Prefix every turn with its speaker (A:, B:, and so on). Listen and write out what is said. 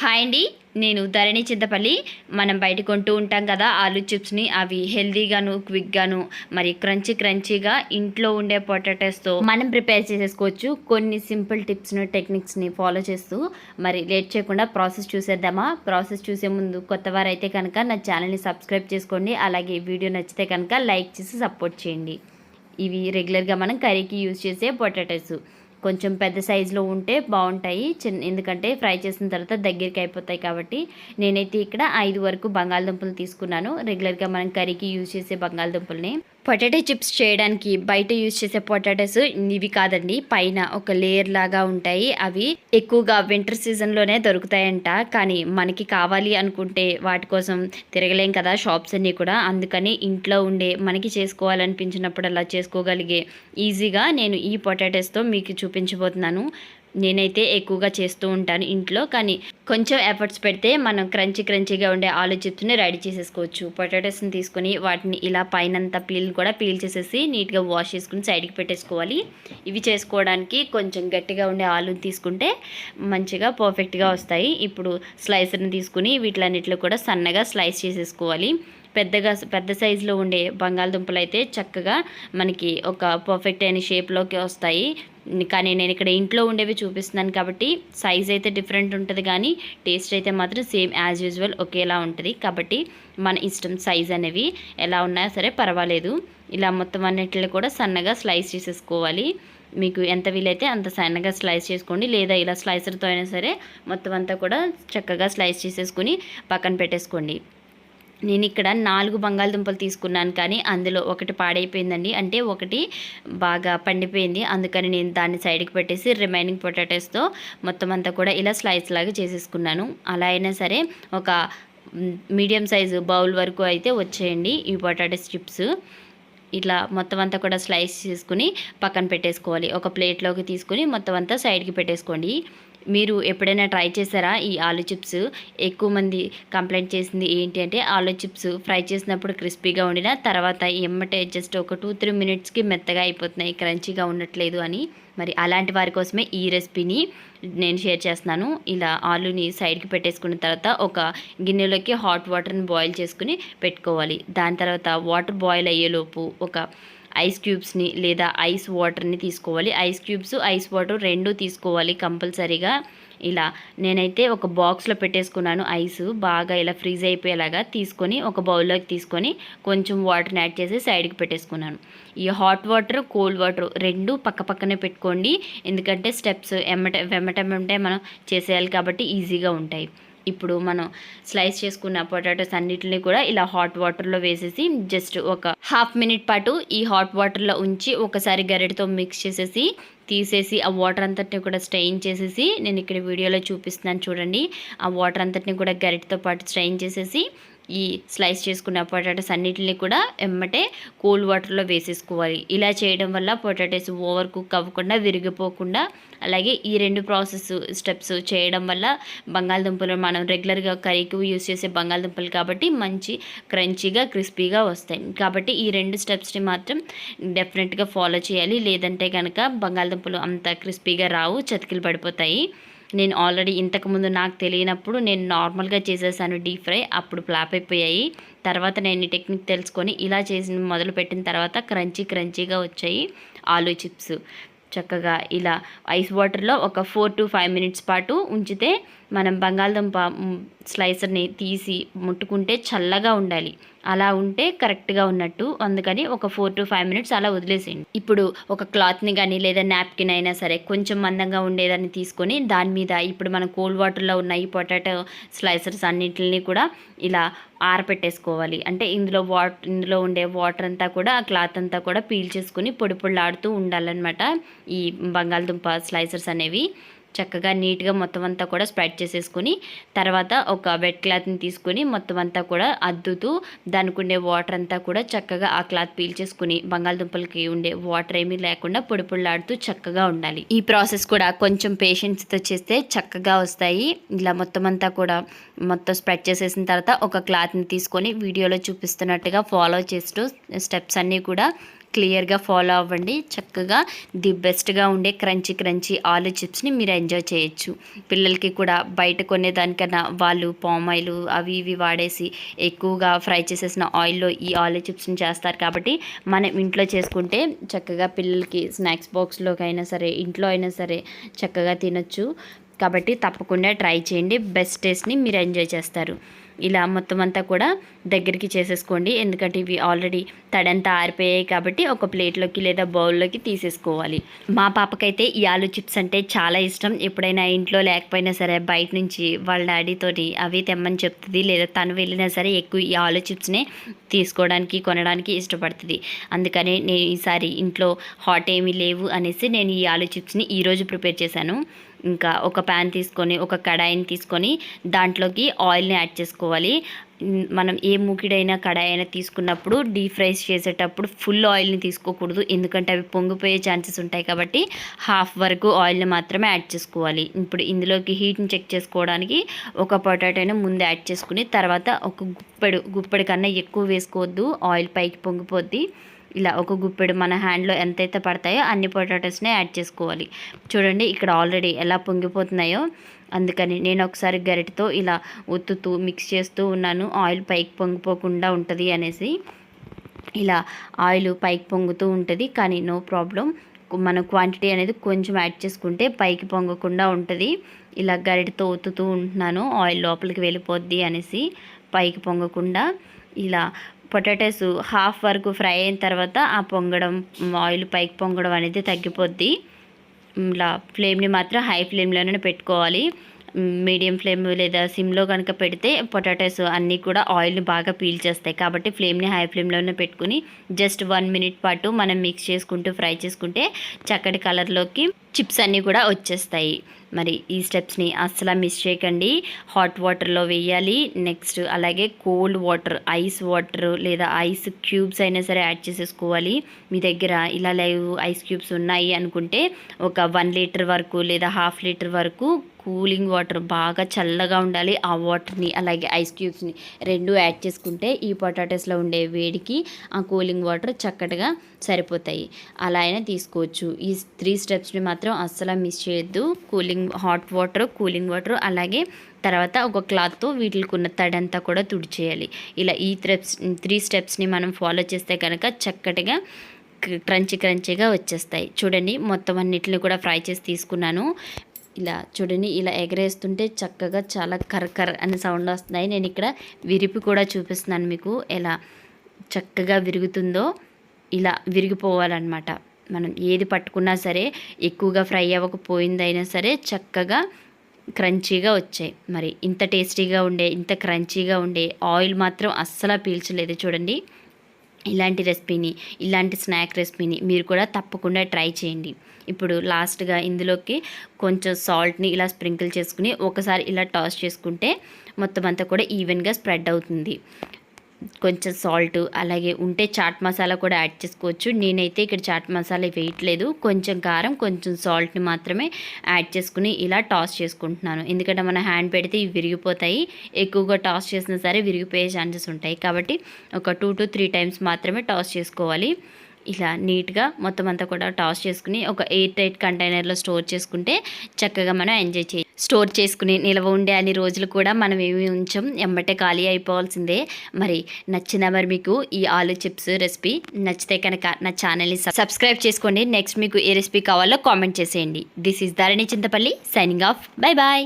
A: Hi అండి. నేను ధరణి చింతపల్లి. మనం బయట కొంటూ ఉంటాం కదా ఆలు చిప్స్ని. అవి హెల్దీగాను క్విక్గాను మరి క్రంచీ క్రంచీగా ఇంట్లో ఉండే పొటాటోస్తో మనం ప్రిపేర్ చేసేసుకోవచ్చు. కొన్ని సింపుల్ టిప్స్ను టెక్నిక్స్ని ఫాలో చేస్తూ మరి లేట్ చేయకుండా ప్రాసెస్ చూసేద్దామా? ప్రాసెస్ చూసే ముందు కొత్త వారైతే కనుక నా ఛానల్ని సబ్స్క్రైబ్ చేసుకోండి. అలాగే వీడియో నచ్చితే కనుక లైక్ చేసి సపోర్ట్ చేయండి. ఇవి రెగ్యులర్గా మనం కర్రీకి యూజ్ చేసే పొటాటోస్. కొంచెం పెద్ద సైజులో ఉంటే బాగుంటాయి. చిన్న ఎందుకంటే ఫ్రై చేసిన తర్వాత దగ్గరికి అయిపోతాయి కాబట్టి నేనైతే ఇక్కడ ఐదు వరకు బంగాళదుంపలు తీసుకున్నాను. రెగ్యులర్గా మనం కర్రీకి యూజ్ చేసే బంగాళదుంపల్ని. పొటాటో చిప్స్ చేయడానికి బయట యూజ్ చేసే పొటాటోస్ ఇవి కాదండి. పైన ఒక లేయర్ లాగా ఉంటాయి. అవి ఎక్కువగా వింటర్ సీజన్లోనే దొరుకుతాయంట. కానీ మనకి కావాలి అనుకుంటే వాటి కోసం తిరగలేం కదా షాప్స్ అన్నీ కూడా. అందుకని ఇంట్లో ఉండే మనకి చేసుకోవాలనిపించినప్పుడు అలా చేసుకోగలిగే ఈజీగా నేను ఈ పొటాటోస్తో మీకు చూపించబోతున్నాను. నేనైతే ఎక్కువగా చేస్తూ ఉంటాను ఇంట్లో కానీ కొంచెం ఎఫర్ట్స్ పెడితే మనం క్రంచీ క్రంచీగా ఉండే ఆలు చిప్స్ని రెడీ చేసేసుకోవచ్చు. పొటాటోస్ని తీసుకొని వాటిని ఇలా పైనంత పీల్ కూడా పీల్ చేసేసి నీట్గా వాష్ చేసుకుని సైడ్కి పెట్టేసుకోవాలి. ఇవి చేసుకోవడానికి కొంచెం గట్టిగా ఉండే ఆలుని తీసుకుంటే మంచిగా పర్ఫెక్ట్గా వస్తాయి. ఇప్పుడు స్లైసర్ని తీసుకుని వీటిలన్నిటిలో కూడా సన్నగా స్లైస్ చేసేసుకోవాలి. పెద్దగా పెద్ద సైజులో ఉండే బంగాళదుంపలు అయితే చక్కగా మనకి ఒక పర్ఫెక్ట్ అయిన షేప్లోకి వస్తాయి. కానీ నేను ఇక్కడ ఇంట్లో ఉండేవి చూపిస్తున్నాను కాబట్టి సైజ్ అయితే డిఫరెంట్ ఉంటుంది కానీ టేస్ట్ అయితే మాత్రం సేమ్ యాజ్ యూజువల్ ఒకేలా ఉంటుంది. కాబట్టి మన ఇష్టం సైజ్ అనేవి ఎలా ఉన్నా సరే పర్వాలేదు. ఇలా మొత్తం అన్నిటిని కూడా సన్నగా స్లైస్ చేసేసుకోవాలి. మీకు ఎంత వీలైతే అంత సన్నగా స్లైస్ చేసుకోండి. లేదా ఇలా స్లైసర్తో అయినా సరే మొత్తం అంతా కూడా చక్కగా స్లైస్ చేసేసుకుని పక్కన పెట్టేసుకోండి. నేను ఇక్కడ నాలుగు బంగాళదుంపలు తీసుకున్నాను కానీ అందులో ఒకటి పాడైపోయిందండి. అంటే ఒకటి బాగా పండిపోయింది. అందుకని నేను దాన్ని సైడ్కి పెట్టేసి రిమైనింగ్ పొటాటోస్తో మొత్తం అంతా కూడా ఇలా స్లైస్ లాగా చేసేసుకున్నాను. అలా అయినా సరే ఒక మీడియం సైజు బౌల్ వరకు అయితే వచ్చేయండి ఈ పొటాటోస్ చిప్స్ ఇట్లా మొత్తం అంతా కూడా స్లైస్ చేసుకుని పక్కన పెట్టేసుకోవాలి. ఒక ప్లేట్లోకి తీసుకుని మొత్తం అంతా సైడ్కి పెట్టేసుకోండి. మీరు ఎప్పుడైనా ట్రై చేశారా ఈ ఆలు చిప్స్? ఎక్కువ మంది కంప్లైంట్ చేసింది ఏంటి అంటే ఆలు చిప్స్ ఫ్రై చేసినప్పుడు క్రిస్పీగా ఉండిన తర్వాత ఎమ్మటే జస్ట్ ఒక టూ త్రీ మినిట్స్కి మెత్తగా అయిపోతున్నాయి క్రంచీగా ఉండట్లేదు అని. మరి అలాంటి వారి కోసమే ఈ రెసిపీని నేను షేర్ చేస్తున్నాను. ఇలా ఆలుని సైడ్కి పెట్టేసుకున్న తర్వాత ఒక గిన్నెలోకి హాట్ వాటర్ని బాయిల్ చేసుకుని పెట్టుకోవాలి. దాని తర్వాత వాటర్ బాయిల్ అయ్యేలోపు ఒక ఐస్ క్యూబ్స్ని లేదా ఐస్ వాటర్ని తీసుకోవాలి. ఐస్ క్యూబ్స్ ఐస్ వాటర్ రెండు తీసుకోవాలి కంపల్సరీగా. ఇలా నేనైతే ఒక బాక్స్లో పెట్టేసుకున్నాను ఐస్. బాగా ఇలా ఫ్రీజ్ అయిపోయేలాగా తీసుకొని ఒక బౌల్లోకి తీసుకొని కొంచెం వాటర్ని యాడ్ చేసి సైడ్కి పెట్టేసుకున్నాను. ఈ హాట్ వాటర్ కోల్డ్ వాటర్ రెండు పక్క పక్కనే పెట్టుకోండి. ఎందుకంటే స్టెప్స్ ఎమ్మట వెమ్మటెమ్మంటే మనం చేసేయాలి కాబట్టి ఈజీగా ఉంటాయి. ఇప్పుడు మనం స్లైస్ చేసుకున్న పొటాటోస్ అన్నిటిని కూడా ఇలా హాట్ వాటర్లో వేసేసి జస్ట్ ఒక హాఫ్ మినిట్ పాటు ఈ హాట్ వాటర్లో ఉంచి ఒకసారి గరిటతో మిక్స్ చేసేసి తీసేసి ఆ వాటర్ అంతటిని కూడా స్ట్రెయిన్ చేసేసి నేను ఇక్కడ వీడియోలో చూపిస్తున్నాను చూడండి. ఆ వాటర్ అంతటిని కూడా గరిటతో పాటు స్ట్రెయిన్ చేసేసి ఈ స్లైస్ చేసుకున్న పొటాటోస్ అన్నిటిని కూడా ఎమ్మటే కూల్ వాటర్లో వేసేసుకోవాలి. ఇలా చేయడం వల్ల పొటాటోస్ ఓవర్ కుక్ అవ్వకుండా విరిగిపోకుండా అలాగే ఈ రెండు ప్రాసెస్ స్టెప్స్ చేయడం వల్ల బంగాళదుంపలు మనం రెగ్యులర్గా కర్రీకి యూస్ చేసే బంగాళదుంపలు కాబట్టి మంచి క్రంచీగా క్రిస్పీగా వస్తాయి. కాబట్టి ఈ రెండు స్టెప్స్ని మాత్రం డెఫినెట్గా ఫాలో చేయాలి. లేదంటే కనుక బంగాళదుంపలు అంత క్రిస్పీగా రావు చతికిలు పడిపోతాయి. నేను ఆల్రెడీ ఇంతకుముందు నాకు తెలియనప్పుడు నేను నార్మల్గా చేసేసాను డీప్ ఫ్రై అప్పుడు ఫ్లాప్ అయిపోయాయి. తర్వాత నేను ఈ టెక్నిక్ తెలుసుకొని ఇలా చేసి మొదలుపెట్టిన తర్వాత క్రంచీ క్రంచీగా వచ్చాయి ఆలూ చిప్స్. చక్కగా ఇలా ఐస్ వాటర్లో ఒక ఫోర్ టు ఫైవ్ మినిట్స్ పాటు ఉంచితే మనం బంగాళదుంప స్లైసర్ని తీసి ముట్టుకుంటే చల్లగా ఉండాలి. అలా ఉంటే కరెక్ట్గా ఉన్నట్టు. అందుకని ఒక ఫోర్ టు ఫైవ్ మినిట్స్ అలా వదిలేసేయండి. ఇప్పుడు ఒక క్లాత్ని కానీ లేదా నాప్కిన్ అయినా సరే కొంచెం మందంగా ఉండేదాన్ని తీసుకొని దాని మీద ఇప్పుడు మనం కోల్డ్ వాటర్లో ఉన్న ఈ పొటాటో స్లైసర్స్ అన్నింటిని కూడా ఇలా ఆరపెట్టేసుకోవాలి. అంటే ఇందులో వాట్ ఇందులో ఉండే వాటర్ అంతా కూడా ఆ క్లాత్ అంతా కూడా పీల్చేసుకుని పొడి పొడిలాడుతూ ఉండాలన్నమాట. ఈ బంగాళదుంప స్లైసర్స్ అనేవి. చక్కగా నీట్గా మొత్తం అంతా కూడా స్ప్రెడ్ చేసేసుకుని తర్వాత ఒక వెట్ క్లాత్ని తీసుకుని మొత్తం అంతా కూడా అద్దుతూ దానికి ఉండే వాటర్ అంతా కూడా చక్కగా ఆ క్లాత్ పీల్చేసుకుని బంగాళదుంపలకి ఉండే వాటర్ ఏమీ లేకుండా పొడిపొడిలాడుతూ చక్కగా ఉండాలి. ఈ ప్రాసెస్ కూడా కొంచెం పేషెన్స్తో చేస్తే చక్కగా వస్తాయి. ఇలా మొత్తం అంతా కూడా మొత్తం స్ప్రెడ్ చేసేసిన తర్వాత ఒక క్లాత్ని తీసుకొని వీడియోలో చూపిస్తున్నట్టుగా ఫాలో చేస్తూ స్టెప్స్ అన్నీ కూడా క్లియర్గా ఫాలో అవ్వండి. చక్కగా ది బెస్ట్గా ఉండే క్రంచీ క్రంచీ ఆలు చిప్స్ని మీరు ఎంజాయ్ చేయొచ్చు. పిల్లలకి కూడా బయట కొనేదానికన్నా వాళ్ళు పామాయిలు అవి ఇవి వాడేసి ఎక్కువగా ఫ్రై చేసేసిన ఆయిల్లో ఈ ఆలు చిప్స్ని చేస్తారు కాబట్టి మనం ఇంట్లో చేసుకుంటే చక్కగా పిల్లలకి స్నాక్స్ బాక్స్లోకి అయినా సరే ఇంట్లో అయినా సరే చక్కగా తినొచ్చు. కాబట్టి తప్పకుండా ట్రై చేయండి. బెస్ట్ టేస్ట్ని మీరు ఎంజాయ్ చేస్తారు. ఇలా మొత్తం అంతా కూడా దగ్గరికి చేసేసుకోండి. ఎందుకంటే ఇవి ఆల్రెడీ తడంతా ఆరిపోయాయి కాబట్టి ఒక ప్లేట్లోకి లేదా బౌల్లోకి తీసేసుకోవాలి. మా పాపకైతే ఈ ఆలు చిప్స్ అంటే చాలా ఇష్టం. ఎప్పుడైనా ఇంట్లో లేకపోయినా సరే బయట నుంచి వాళ్ళ డాడీతోటి అవి తెమ్మని చెప్తుంది. లేదా తను వెళ్ళినా సరే ఎక్కువ ఈ ఆలు చిప్స్నే తీసుకోవడానికి కొనడానికి ఇష్టపడుతుంది. అందుకని నేను ఈసారి ఇంట్లో హాట్ ఏమీ లేవు అనేసి నేను ఈ ఆలు చిప్స్ని ఈరోజు ప్రిపేర్ చేశాను. ఇంకా ఒక ప్యాన్ తీసుకొని ఒక కడాయిని తీసుకొని దాంట్లోకి ఆయిల్ని యాడ్ చేసుకోవాలి. మనం ఏ మూకిడైనా కడాయి అయినా తీసుకున్నప్పుడు డీప్ ఫ్రైస్ చేసేటప్పుడు ఫుల్ ఆయిల్ని తీసుకోకూడదు. ఎందుకంటే అవి పొంగిపోయే ఛాన్సెస్ ఉంటాయి కాబట్టి హాఫ్ వరకు ఆయిల్ని మాత్రమే యాడ్ చేసుకోవాలి. ఇప్పుడు ఇందులోకి హీట్ని చెక్ చేసుకోవడానికి ఒక పొటాటోని ముందు యాడ్ చేసుకుని తర్వాత ఒక గుప్పెడు గుప్పెడు కన్నా ఎక్కువ వేసుకోవద్దు. ఆయిల్ పైకి పొంగిపోద్ది. ఇలా ఒక గుప్పెడు మన హ్యాండ్లో ఎంతైతే పడతాయో అన్ని పొటాటోస్ని యాడ్ చేసుకోవాలి. చూడండి ఇక్కడ ఆల్రెడీ ఎలా పొంగిపోతున్నాయో. అందుకని నేను ఒకసారి గరిటతో ఇలా ఒత్తుతూ మిక్స్ చేస్తూ ఉన్నాను. ఆయిల్ పైకి పొంగిపోకుండా ఉంటుంది అనేసి. ఇలా ఆయిల్ పైకి పొంగుతూ ఉంటుంది. కానీ నో ప్రాబ్లం మన క్వాంటిటీ అనేది కొంచెం యాడ్ చేసుకుంటే పైకి పొంగకుండా ఉంటుంది. ఇలా గరిటతో ఒత్తుతూ ఉంటున్నాను. ఆయిల్ లోపలికి వెళ్ళిపోద్ది అనేసి పైకి పొంగకుండా. ఇలా పొటాటోస్ హాఫ్ వరకు ఫ్రై అయిన తర్వాత ఆ పొంగడం ఆయిల్ పైకి పొంగడం అనేది తగ్గిపోద్ది. ఇలా ఫ్లేమ్ని మాత్రం హై ఫ్లేమ్లోనే పెట్టుకోవాలి. మీడియం ఫ్లేమ్ లేదా సిమ్లో కనుక పెడితే పొటాటోస్ అన్నీ కూడా ఆయిల్ని బాగా పీల్చేస్తాయి కాబట్టి ఫ్లేమ్ని హై ఫ్లేమ్లోనే పెట్టుకుని జస్ట్ వన్ మినిట్ పాటు మనం మిక్స్ చేసుకుంటూ ఫ్రై చేసుకుంటే చక్కటి కలర్లోకి చిప్స్ అన్నీ కూడా వచ్చేస్తాయి. మరి ఈ స్టెప్స్ని అస్సలు మిస్ చేయకండి. హాట్ వాటర్లో వేయాలి. నెక్స్ట్ అలాగే కోల్డ్ వాటర్ ఐస్ వాటర్ లేదా ఐస్ క్యూబ్స్ అయినా సరే యాడ్ చేసేసుకోవాలి. మీ దగ్గర ఇలా లైవ్ ఐస్ క్యూబ్స్ ఉన్నాయి అనుకుంటే ఒక వన్ లీటర్ వరకు లేదా హాఫ్ లీటర్ వరకు కూలింగ్ వాటర్ బాగా చల్లగా ఉండాలి. ఆ వాటర్ని అలాగే ఐస్ క్యూబ్స్ని రెండు యాడ్ చేసుకుంటే ఈ పొటాటోస్లో ఉండే వేడికి ఆ కూలింగ్ వాటర్ చక్కటిగా సరిపోతాయి. అలా అయినా తీసుకోవచ్చు. ఈ త్రీ స్టెప్స్ని మాత్రం అస్సలు మిస్ చేయొద్దు. Cooling hot water cooling water అలాగే తర్వాత ఒక క్లాత్తో వీటికి ఉన్న తడంతా కూడా తుడిచేయాలి. ఇలా ఈ త్రెప్స్ త్రీ స్టెప్స్ని మనం ఫాలో చేస్తే కనుక చక్కటిగా క్రంచి క్రంచిగా వచ్చేస్తాయి. చూడండి మొత్తం అన్నిటిని కూడా ఫ్రై చేసి తీసుకున్నాను. ఇలా చూడండి ఇలా ఎగరేస్తుంటే చక్కగా చాలా కర్కర్ అనే సౌండ్ వస్తున్నాయి. నేను ఇక్కడ విరిపి కూడా చూపిస్తున్నాను మీకు ఎలా చక్కగా విరుగుతుందో ఇలా విరిగిపోవాలన్నమాట. మనం ఏది పట్టుకున్నా సరే ఎక్కువగా ఫ్రై అవ్వకపోయిందైనా సరే చక్కగా క్రంచీగా వచ్చాయి. మరి ఇంత టేస్టీగా ఉండే ఇంత క్రంచీగా ఉండే ఆయిల్ మాత్రం అస్సలు పీల్చలేదు చూడండి. ఇలాంటి రెసిపీని ఇలాంటి స్నాక్ రెసిపీని మీరు కూడా తప్పకుండా ట్రై చేయండి. ఇప్పుడు లాస్ట్గా ఇందులోకి కొంచెం సాల్ట్ని ఇలా స్ప్రింకిల్ చేసుకుని ఒకసారి ఇలా టాస్ చేసుకుంటే మొత్తం అంతా కూడా ఈవెన్గా స్ప్రెడ్ అవుతుంది. కొంచెం సాల్ట్ అలాగే ఉంటే చాట్ మసాలా కూడా యాడ్ చేసుకోవచ్చు. నేనైతే ఇక్కడ చాట్ మసాలా వేయట్లేదు. కొంచెం కారం కొంచెం సాల్ట్ని మాత్రమే యాడ్ చేసుకుని ఇలా టాస్ చేసుకుంటున్నాను. ఎందుకంటే మన హ్యాండ్ పెడితే ఇవి విరిగిపోతాయి. ఎక్కువగా టాస్ చేసినా సరే విరిగిపోయే ఛాన్సెస్ ఉంటాయి. కాబట్టి ఒక టూ టు త్రీ టైమ్స్ మాత్రమే టాస్ చేసుకోవాలి. ఇలా నీట్గా మొత్తం అంతా కూడా టాస్ చేసుకుని ఒక ఎయిర్ టైట్ కంటైనర్లో స్టోర్ చేసుకుంటే చక్కగా మనం ఎంజాయ్ చేయ స్టోర్ చేసుకుని నిల్వ ఉండే అన్ని రోజులు కూడా మనం ఏమి ఉంచాం ఎమ్మటే ఖాళీ అయిపోవాల్సిందే. మరి నచ్చిందా మరి మీకు ఈ ఆలు చిప్స్ రెసిపీ నచ్చితే కనుక నా ఛానల్ని సబ్స్క్రైబ్ చేసుకోండి. నెక్స్ట్ మీకు ఏ రెసిపీ కావాలో కామెంట్ చేసేయండి. This is Dharani Chintapalli signing off. Bye bye.